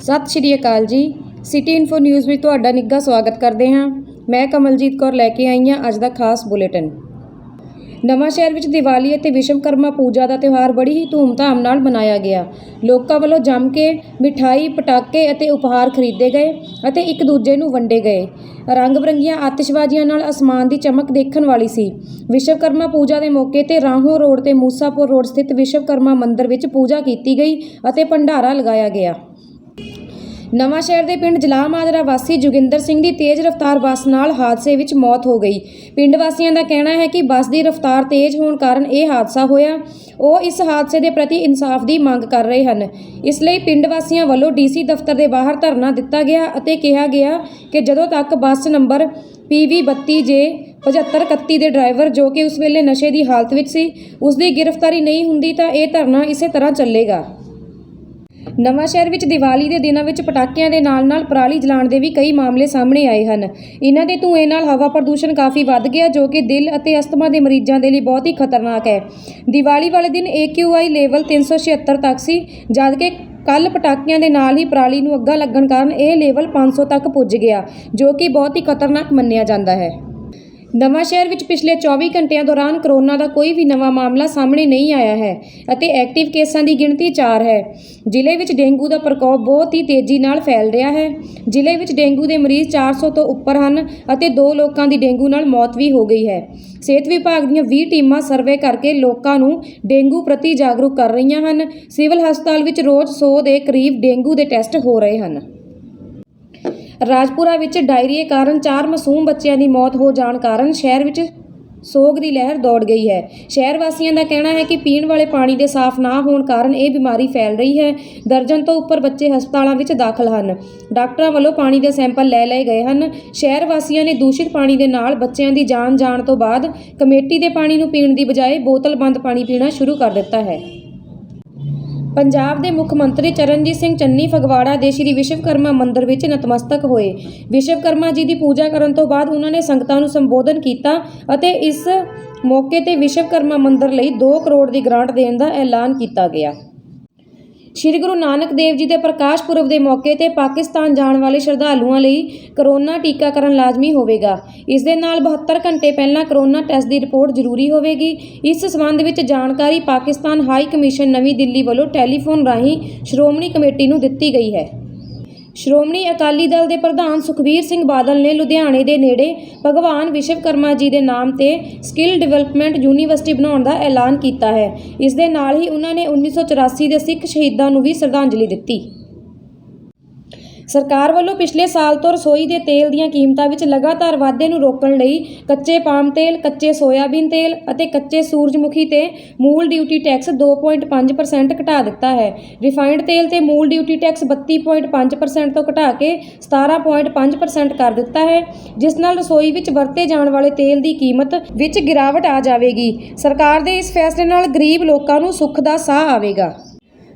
ਸਤਿ ਸ਼੍ਰੀ ਅਕਾਲ ਜੀ। City info news ਵਿੱਚ ਤੁਹਾਡਾ ਨਿੱਘਾ ਸਵਾਗਤ ਕਰਦੇ ਹਾਂ। ਮੈਂ ਕਮਲਜੀਤ ਕੌਰ ਲੈ ਕੇ ਆਈ ਹਾਂ ਅੱਜ ਦਾ ਖਾਸ ਬੁਲੇਟਿਨ। ਨਵਾਂ ਸ਼ਹਿਰ ਵਿੱਚ ਦੀਵਾਲੀ ਅਤੇ ਵਿਸ਼ਵਕਰਮਾ ਪੂਜਾ ਦਾ ਤਿਉਹਾਰ ਬੜੀ ਹੀ ਧੂਮਧਾਮ ਨਾਲ ਮਨਾਇਆ ਗਿਆ। ਲੋਕਾਂ ਵੱਲੋਂ ਜੰਮ ਕੇ ਮਿਠਾਈ, ਪਟਾਕੇ ਅਤੇ ਉਪਹਾਰ ਖਰੀਦੇ ਗਏ ਅਤੇ ਇੱਕ ਦੂਜੇ ਨੂੰ ਵੰਡੇ ਗਏ। ਰੰਗ ਬਰੰਗੀਆਂ ਆਤਿਸ਼ਬਾਜ਼ੀਆਂ ਨਾਲ ਅਸਮਾਨ ਦੀ ਚਮਕ ਦੇਖਣ ਵਾਲੀ ਸੀ। ਵਿਸ਼ਵਕਰਮਾ ਪੂਜਾ ਦੇ ਮੌਕੇ ਤੇ ਰਾਹੋਂ ਰੋਡ ਤੇ ਮੂਸਾਪੁਰ ਰੋਡ ਸਥਿਤ ਵਿਸ਼ਵਕਰਮਾ ਮੰਦਿਰ ਵਿੱਚ ਪੂਜਾ ਕੀਤੀ ਗਈ ਅਤੇ ਭੰਡਾਰਾ ਲਗਾਇਆ ਗਿਆ। ਨਵਾਂ ਸ਼ਹਿਰ ਦੇ ਪਿੰਡ ਜਲਾਹ ਮਾਜਰਾ ਵਾਸੀ ਜੋਗਿੰਦਰ ਸਿੰਘ ਦੀ ਤੇਜ਼ ਰਫ਼ਤਾਰ ਬੱਸ ਨਾਲ ਹਾਦਸੇ ਵਿੱਚ ਮੌਤ ਹੋ ਗਈ। ਪਿੰਡ ਵਾਸੀਆਂ ਦਾ ਕਹਿਣਾ ਹੈ ਕਿ ਬੱਸ ਦੀ ਰਫ਼ਤਾਰ ਤੇਜ਼ ਹੋਣ ਕਾਰਨ ਇਹ ਹਾਦਸਾ ਹੋਇਆ। ਉਹ ਇਸ ਹਾਦਸੇ ਦੇ ਪ੍ਰਤੀ ਇਨਸਾਫ ਦੀ ਮੰਗ ਕਰ ਰਹੇ ਹਨ। ਇਸ ਲਈ ਪਿੰਡ ਵਾਸੀਆਂ ਵੱਲੋਂ ਡੀਸੀ ਦਫ਼ਤਰ ਦੇ ਬਾਹਰ ਧਰਨਾ ਦਿੱਤਾ ਗਿਆ ਅਤੇ ਕਿਹਾ ਗਿਆ ਕਿ ਜਦੋਂ ਤੱਕ ਬੱਸ ਨੰਬਰ PV 32J 7531 ਦੇ ਡਰਾਈਵਰ ਜੋ ਕਿ ਉਸ ਵੇਲੇ ਨਸ਼ੇ ਦੀ ਹਾਲਤ ਵਿੱਚ ਸੀ, ਉਸ ਦੀ ਗ੍ਰਿਫਤਾਰੀ ਨਹੀਂ ਹੁੰਦੀ ਤਾਂ ਇਹ ਧਰਨਾ ਇਸੇ ਤਰ੍ਹਾਂ ਚੱਲੇਗਾ। ਨਵਾਂ ਸ਼ਹਿਰ ਵਿੱਚ ਦੀਵਾਲੀ ਦੇ ਦਿਨਾਂ ਵਿੱਚ ਪਟਾਕਿਆਂ ਦੇ ਨਾਲ-ਨਾਲ ਪਰਾਲੀ ਜਲਾਉਣ ਦੇ ਵੀ ਕਈ ਮਾਮਲੇ ਸਾਹਮਣੇ ਆਏ ਹਨ। ਇਹਨਾਂ ਦੇ ਧੂਏ ਨਾਲ ਹਵਾ ਪ੍ਰਦੂਸ਼ਣ ਕਾਫੀ ਵੱਧ ਗਿਆ, ਜੋ ਕਿ ਦਿਲ ਅਤੇ ਅਸਥਮਾ ਦੇ ਮਰੀਜ਼ਾਂ ਦੇ ਲਈ ਬਹੁਤ ਹੀ ਖਤਰਨਾਕ ਹੈ। ਦੀਵਾਲੀ ਵਾਲੇ ਦਿਨ AQI ਲੈਵਲ 376 ਤੱਕ ਸੀ ਜਦਕਿ ਕੱਲ ਪਟਾਕਿਆਂ ਦੇ ਨਾਲ ਹੀ ਪਰਾਲੀ ਨੂੰ ਅੱਗਾ ਲੱਗਣ ਕਾਰਨ ਇਹ ਲੈਵਲ 500 ਤੱਕ ਪੁੱਜ ਗਿਆ, ਜੋ ਕਿ ਬਹੁਤ ਹੀ ਖਤਰਨਾਕ ਮੰਨਿਆ ਜਾਂਦਾ ਹੈ। ਨਵਾਂ ਸ਼ਹਿਰ ਵਿੱਚ ਪਿਛਲੇ 24 ਘੰਟਿਆਂ ਦੌਰਾਨ ਕਰੋਨਾ ਦਾ ਕੋਈ ਵੀ ਨਵਾਂ ਮਾਮਲਾ ਸਾਹਮਣੇ ਨਹੀਂ ਆਇਆ ਹੈ ਅਤੇ ਐਕਟਿਵ ਕੇਸਾਂ ਦੀ ਗਿਣਤੀ 4 ਹੈ। ਜ਼ਿਲ੍ਹੇ ਵਿੱਚ ਡੇਂਗੂ ਦਾ ਪ੍ਰਕੋਪ ਬਹੁਤ ਹੀ ਤੇਜ਼ੀ ਨਾਲ ਫੈਲ ਰਿਹਾ ਹੈ। ਜ਼ਿਲ੍ਹੇ ਵਿੱਚ ਡੇਂਗੂ ਦੇ ਮਰੀਜ਼ 400 ਤੋਂ ਉੱਪਰ ਹਨ ਅਤੇ ਦੋ ਲੋਕਾਂ ਦੀ ਡੇਂਗੂ ਨਾਲ ਮੌਤ ਵੀ ਹੋ ਗਈ ਹੈ। ਸਿਹਤ ਵਿਭਾਗ ਦੀਆਂ 20 ਟੀਮਾਂ ਸਰਵੇ ਕਰਕੇ ਲੋਕਾਂ ਨੂੰ ਡੇਂਗੂ ਪ੍ਰਤੀ ਜਾਗਰੂਕ ਕਰ ਰਹੀਆਂ ਹਨ। ਸਿਵਲ ਹਸਪਤਾਲ ਵਿੱਚ ਰੋਜ਼ 100 ਦੇ ਕਰੀਬ ਡੇਂਗੂ ਦੇ ਟੈਸਟ ਹੋ ਰਹੇ ਹਨ। ਰਾਜਪੁਰਾ ਵਿੱਚ ਡਾਇਰੀਏ ਕਾਰਨ ਚਾਰ ਮਾਸੂਮ ਬੱਚਿਆਂ ਦੀ ਮੌਤ ਹੋ ਜਾਣ ਕਾਰਨ ਸ਼ਹਿਰ ਵਿੱਚ ਸੋਗ ਦੀ ਲਹਿਰ ਦੌੜ ਗਈ ਹੈ। ਸ਼ਹਿਰ ਵਾਸੀਆਂ ਦਾ ਕਹਿਣਾ ਹੈ ਕਿ ਪੀਣ ਵਾਲੇ ਪਾਣੀ ਦੇ ਸਾਫ਼ ਨਾ ਹੋਣ ਕਾਰਨ ਇਹ ਬਿਮਾਰੀ ਫੈਲ ਰਹੀ ਹੈ। ਦਰਜਨ ਤੋਂ ਉੱਪਰ ਬੱਚੇ ਹਸਪਤਾਲਾਂ ਵਿੱਚ ਦਾਖਲ ਹਨ। ਡਾਕਟਰਾਂ ਵੱਲੋਂ ਪਾਣੀ ਦੇ ਸੈਂਪਲ ਲੈ ਲਏ ਗਏ ਹਨ। ਸ਼ਹਿਰ ਵਾਸੀਆਂ ਨੇ ਦੂਸ਼ਿਤ ਪਾਣੀ ਦੇ ਨਾਲ ਬੱਚਿਆਂ ਦੀ ਜਾਨ ਜਾਣ ਤੋਂ ਬਾਅਦ ਕਮੇਟੀ ਦੇ ਪਾਣੀ ਨੂੰ ਪੀਣ ਦੀ ਬਜਾਏ ਬੋਤਲਬੰਦ ਪਾਣੀ ਪੀਣਾ ਸ਼ੁਰੂ ਕਰ ਦਿੱਤਾ ਹੈ। ਪੰਜਾਬ ਦੇ ਮੁੱਖ ਮੰਤਰੀ ਚਰਨਜੀਤ ਸਿੰਘ ਚੰਨੀ ਫਗਵਾੜਾ ਦੇ ਸ਼੍ਰੀ ਵਿਸ਼ਵਕਰਮਾ ਮੰਦਿਰ ਵਿੱਚ ਨਤਮਸਤਕ ਹੋਏ। ਵਿਸ਼ਵਕਰਮਾ ਜੀ ਦੀ ਪੂਜਾ ਕਰਨ ਤੋਂ ਬਾਅਦ ਉਹਨਾਂ ਨੇ ਸੰਗਤਾਂ ਨੂੰ ਸੰਬੋਧਨ ਕੀਤਾ ਅਤੇ ਇਸ ਮੌਕੇ ਤੇ ਵਿਸ਼ਵਕਰਮਾ ਮੰਦਿਰ ਲਈ 2 ਕਰੋੜ ਦੀ ਗ੍ਰਾਂਟ ਦੇਣ ਦਾ ਐਲਾਨ ਕੀਤਾ ਗਿਆ। ਸ਼੍ਰੀ ਗੁਰੂ ਨਾਨਕ ਦੇਵ ਜੀ ਦੇ ਪ੍ਰਕਾਸ਼ ਪੁਰਬ ਦੇ ਮੌਕੇ ਤੇ ਪਾਕਿਸਤਾਨ ਜਾਣ ਵਾਲੇ ਸ਼ਰਧਾਲੂਆਂ ਲਈ ਕਰੋਨਾ ਟੀਕਾਕਰਨ ਲਾਜ਼ਮੀ ਹੋਵੇਗਾ। ਇਸ ਦੇ ਨਾਲ 72 ਘੰਟੇ ਪਹਿਲਾਂ ਕਰੋਨਾ ਟੈਸਟ ਦੀ ਰਿਪੋਰਟ ਜ਼ਰੂਰੀ ਹੋਵੇਗੀ। ਇਸ ਸਬੰਧ ਵਿੱਚ ਜਾਣਕਾਰੀ ਪਾਕਿਸਤਾਨ ਹਾਈ ਕਮਿਸ਼ਨ ਨਵੀਂ ਦਿੱਲੀ ਵੱਲੋਂ ਟੈਲੀਫੋਨ ਰਾਹੀਂ ਸ਼੍ਰੋਮਣੀ ਕਮੇਟੀ ਨੂੰ ਦਿੱਤੀ ਗਈ ਹੈ। ਸ਼੍ਰੋਮਣੀ ਅਕਾਲੀ ਦਲ ਦੇ ਪ੍ਰਧਾਨ ਸੁਖਬੀਰ ਸਿੰਘ ਬਾਦਲ ਨੇ ਲੁਧਿਆਣੇ ਦੇ ਨੇੜੇ ਭਗਵਾਨ ਵਿਸ਼ਵਕਰਮਾ ਜੀ ਦੇ ਨਾਮ ਤੇ ਸਕਿੱਲ ਡਿਵੈਲਪਮੈਂਟ ਯੂਨੀਵਰਸਿਟੀ ਬਣਾਉਣ ਦਾ ਐਲਾਨ ਕੀਤਾ ਹੈ। ਇਸ ਦੇ ਨਾਲ ਹੀ ਉਹਨਾਂ ਨੇ 1984 ਦੇ ਸਿੱਖ ਸ਼ਹੀਦਾਂ ਨੂੰ ਵੀ ਸ਼ਰਧਾਂਜਲੀ ਦਿੱਤੀ। ਸਰਕਾਰ ਵੱਲੋਂ ਪਿਛਲੇ ਸਾਲ ਤੋਂ ਰਸੋਈ ਦੇ ਤੇਲ ਦੀਆਂ ਕੀਮਤਾਂ ਵਿੱਚ ਲਗਾਤਾਰ ਵਾਧੇ ਨੂੰ ਰੋਕਣ ਲਈ ਕੱਚੇ ਪਾਮ ਤੇਲ, ਕੱਚੇ ਸੋਇਆਬੀਨ ਤੇਲ ਅਤੇ ਕੱਚੇ ਸੂਰਜਮੁਖੀ ਤੇ ਮੂਲ ਡਿਊਟੀ ਟੈਕਸ 2.5% ਘਟਾ ਦਿੱਤਾ ਹੈ। ਰਿਫਾਈਨਡ ਤੇਲ ਤੇ ਮੂਲ ਡਿਊਟੀ ਟੈਕਸ 32.5% ਤੋਂ ਘਟਾ ਕੇ 17.5% ਕਰ ਦਿੱਤਾ ਹੈ ਜਿਸ ਨਾਲ ਰਸੋਈ ਵਿੱਚ ਵਰਤੇ ਜਾਣ ਵਾਲੇ ਤੇਲ ਦੀ ਕੀਮਤ ਵਿੱਚ ਗਿਰਾਵਟ ਆ ਜਾਵੇਗੀ। ਸਰਕਾਰ ਦੇ ਇਸ ਫੈਸਲੇ ਨਾਲ ਗਰੀਬ ਲੋਕਾਂ ਨੂੰ ਸੁੱਖ ਦਾ ਸਾਹ ਆਵੇਗਾ।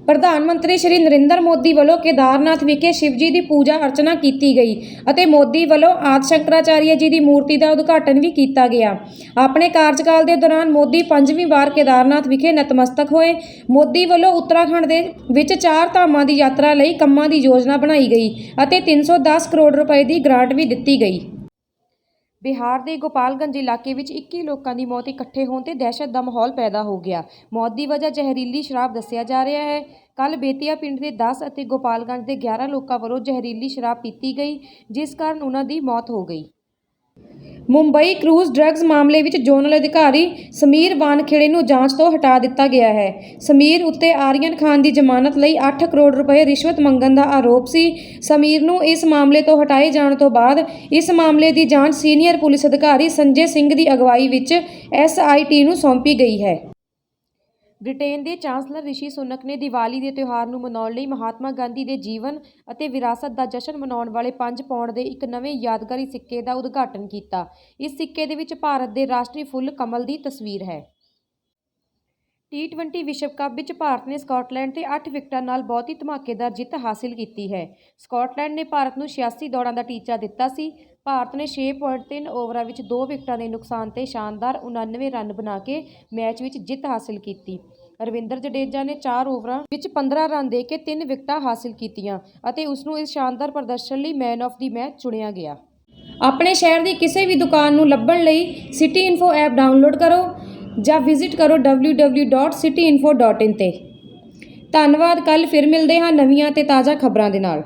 ਪ੍ਰਧਾਨ ਮੰਤਰੀ ਸ਼੍ਰੀ ਨਰਿੰਦਰ ਮੋਦੀ ਵੱਲੋਂ ਕੇਦਾਰਨਾਥ ਵਿਖੇ ਸ਼ਿਵਜੀ ਦੀ ਪੂਜਾ ਅਰਚਨਾ ਕੀਤੀ ਗਈ ਅਤੇ ਮੋਦੀ ਵੱਲੋਂ ਆਦਿ ਸ਼ੰਕਰਾਚਾਰੀਆ ਜੀ ਦੀ ਮੂਰਤੀ ਦਾ ਉਦਘਾਟਨ ਵੀ ਕੀਤਾ ਗਿਆ। ਆਪਣੇ ਕਾਰਜਕਾਲ ਦੇ ਦੌਰਾਨ ਮੋਦੀ ਪੰਜਵੀਂ ਵਾਰ ਕੇਦਾਰਨਾਥ ਵਿਖੇ ਨਤਮਸਤਕ ਹੋਏ। ਮੋਦੀ ਵੱਲੋਂ ਉੱਤਰਾਖੰਡ ਦੇ ਵਿੱਚ ਚਾਰ ਧਾਮਾਂ ਦੀ ਯਾਤਰਾ ਲਈ ਕੰਮਾਂ ਦੀ ਯੋਜਨਾ ਬਣਾਈ ਗਈ ਅਤੇ 310 ਕਰੋੜ ਰੁਪਏ ਦੀ ਗ੍ਰਾਂਟ ਵੀ ਦਿੱਤੀ ਗਈ। ਬਿਹਾਰ ਦੇ ਗੋਪਾਲਗੰਜ ਇਲਾਕੇ ਵਿੱਚ 21 ਲੋਕਾਂ ਦੀ ਮੌਤ ਇਕੱਠੇ ਹੋਣ ਤੇ ਦਹਿਸ਼ਤ ਦਾ ਮਾਹੌਲ ਪੈਦਾ ਹੋ ਗਿਆ। ਮੌਤ ਦੀ ਵਜ੍ਹਾ ਜ਼ਹਿਰੀਲੀ ਸ਼ਰਾਬ ਦੱਸਿਆ ਜਾ ਰਿਹਾ ਹੈ। ਕੱਲ ਬੇਤੀਆ ਪਿੰਡ ਦੇ 10 ਅਤੇ ਗੋਪਾਲਗੰਜ ਦੇ 11 ਲੋਕਾਂ ਵੱਲੋਂ ਜ਼ਹਿਰੀਲੀ ਸ਼ਰਾਬ ਪੀਤੀ ਗਈ, ਜਿਸ ਕਾਰਨ ਉਹਨਾਂ ਦੀ ਮੌਤ ਹੋ ਗਈ। ਮੁੰਬਈ ਕਰੂਜ਼ ਡਰੱਗਸ ਮਾਮਲੇ ਵਿੱਚ ਜ਼ੋਨਲ ਅਧਿਕਾਰੀ ਸਮੀਰ ਵਾਨਖੇੜੇ ਨੂੰ ਜਾਂਚ ਤੋਂ ਹਟਾ ਦਿੱਤਾ ਗਿਆ ਹੈ। ਸਮੀਰ ਉੱਤੇ ਆਰੀਅਨ ਖਾਨ ਦੀ ਜ਼ਮਾਨਤ ਲਈ 8 ਕਰੋੜ ਰੁਪਏ ਰਿਸ਼ਵਤ ਮੰਗਣ ਦਾ ਆਰੋਪ ਸੀ। ਸਮੀਰ ਨੂੰ ਇਸ ਮਾਮਲੇ ਤੋਂ ਹਟਾਏ ਜਾਣ ਤੋਂ ਬਾਅਦ ਇਸ ਮਾਮਲੇ ਦੀ ਜਾਂਚ ਸੀਨੀਅਰ ਪੁਲਿਸ ਅਧਿਕਾਰੀ ਸੰਜੇ ਸਿੰਘ ਦੀ ਅਗਵਾਈ ਵਿੱਚ ਐਸਆਈਟੀ ਨੂੰ ਸੌਂਪੀ ਗਈ ਹੈ। ਬ੍ਰਿਟੇਨ ਦੇ ਚਾਂਸਲਰ ਰਿਸ਼ੀ ਸੁਨਕ ਨੇ ਦੀਵਾਲੀ ਦੇ ਤਿਉਹਾਰ ਨੂੰ ਮਨਾਉਣ ਲਈ ਮਹਾਤਮਾ ਗਾਂਧੀ ਦੇ ਜੀਵਨ ਅਤੇ ਵਿਰਾਸਤ ਦਾ ਜਸ਼ਨ ਮਨਾਉਣ ਵਾਲੇ 5 ਪੌਂਡ ਦੇ ਇੱਕ ਨਵੇਂ ਯਾਦਗਾਰੀ ਸਿੱਕੇ ਦਾ ਉਦਘਾਟਨ ਕੀਤਾ। ਇਸ ਸਿੱਕੇ ਦੇ ਵਿੱਚ ਭਾਰਤ ਦੇ ਰਾਸ਼ਟਰੀ ਫੁੱਲ ਕਮਲ ਦੀ ਤਸਵੀਰ ਹੈ। ਟੀ20 ਵਿਸ਼ਵ ਕੱਪ ਵਿੱਚ ਭਾਰਤ ਨੇ ਸਕਾਟਲੈਂਡ ਤੇ 8 ਵਿਕਟਾਂ ਨਾਲ ਬਹੁਤ ਹੀ ਧਮਾਕੇਦਾਰ ਜਿੱਤ ਹਾਸਲ ਕੀਤੀ ਹੈ। ਸਕਾਟਲੈਂਡ ਨੇ ਭਾਰਤ ਨੂੰ 86 ਦੌੜਾਂ ਦਾ ਟੀਚਾ ਦਿੱਤਾ ਸੀ। ਭਾਰਤ ਨੇ 6.3 ਓਵਰਾਂ ਵਿੱਚ 2 ਵਿਕਟਾਂ ਦੇ ਨੁਕਸਾਨ ਤੇ ਸ਼ਾਨਦਾਰ 99 ਰਨ ਬਣਾ ਕੇ ਮੈਚ ਵਿੱਚ ਜਿੱਤ ਹਾਸਲ ਕੀਤੀ। ਰਵਿੰਦਰ ਜਡੇਜਾ ਨੇ 4 ਓਵਰਾਂ ਵਿੱਚ 15 ਰਨ ਦੇ ਕੇ 3 ਵਿਕਟਾਂ ਹਾਸਲ ਕੀਤੀਆਂ ਅਤੇ ਉਸ ਨੂੰ ਇਸ ਸ਼ਾਨਦਾਰ ਪ੍ਰਦਰਸ਼ਨ ਲਈ ਮੈਨ ਆਫ ਦੀ ਮੈਚ ਚੁਣਿਆ ਗਿਆ। ਆਪਣੇ ਸ਼ਹਿਰ ਦੀ ਕਿਸੇ ਵੀ ਦੁਕਾਨ ਨੂੰ ਲੱਭਣ ਲਈ ਸਿਟੀ ਇਨਫੋ ਐਪ ਡਾਊਨਲੋਡ ਕਰੋ। ਜਾਂ ਵਿਜ਼ਿਟ ਕਰੋ www.cityinfo.in ਤੇ। ਧੰਨਵਾਦ ਕੱਲ ਫਿਰ ਮਿਲਦੇ ਹਾਂ ਨਵੀਆਂ ਤੇ ਤਾਜ਼ਾ ਖਬਰਾਂ ਦੇ ਨਾਲ।